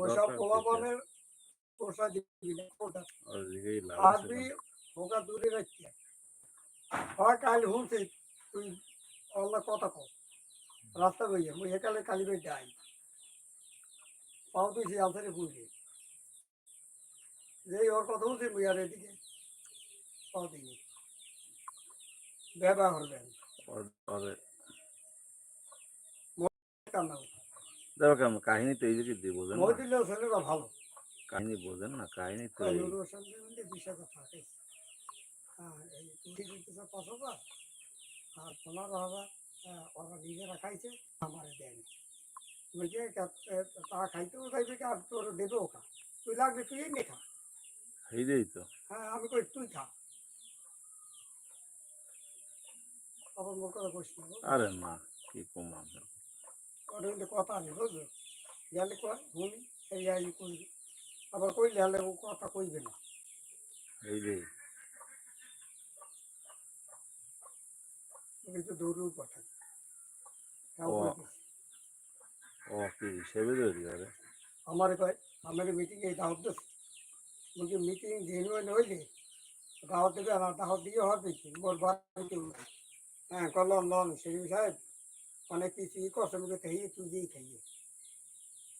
ওইসব পোলাপানের পোষা দূরে রাখছি। হয় কাল তুই কথা রাস্তা বইয়ে মুই একালে যাই। পাও তুই সে যেই ওর কথা মুই আর এদিকে পাও দিনি ব্যবহার ওর- কান্না দেখো কেমন কাহিনী তো এই যে দিয়ে বোঝেন ছেলেরা ভালো। কাহিনী বোঝেন না কাহিনী তো আর হাজার আহ, ওরা নিজেরা খাইছে আমারে দেয়নি। তা খাইতেও খাইবে কি আর তোর দেবেও খা। তুই লাগবে তুই খা। তো। হ্যাঁ আমি কই তুই খা। আবার মোর কথা কইস আরে মা কি কম কথা বুঝলো গেলে কয় ভূমি এই এই করবি আবার হলে ও কথা কইবে না। এই যে ওই তো দৌড়েও ও। ও কি তৈরি করে? আমার কয় আমার মিটিংয়ে দাওয়াত দিচ্ছে বলছি মিটিং দিন হইলে দাওয়াত দেবে আর দাওয়াত দিয়ে হবে কি? মোর বাড়িতে। হ্যাঁ কলম লন শরীফ সাহেব অনেক কিছু ই করছে মুখে খাইয়ে তুই খাইয়ে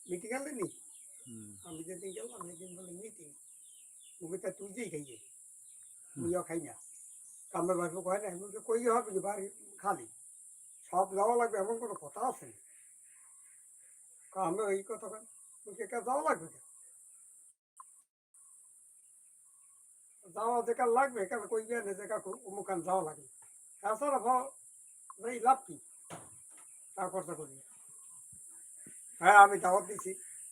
মিটিং আনলে নি আমি যেদিন গেলাম সেদিন বলে মিটিং তা তুই যেই খাইয়ে মুইও খাই না কয় না মুখে কই হবে কি বাড়ি খালি সব যাওয়া লাগবে এমন কোনো কথা আছে না আমি এই কথা মুখে কে যাওয়া লাগবে কেন যাওয়া যেখান লাগবে কেন কই গিয়ে যেখান অমুকান যাওয়া লাগবে তাছাড়া ভাও এই লাভ কি তা খরচা করি। হ্যাঁ আমি দাওয়াত দিছি।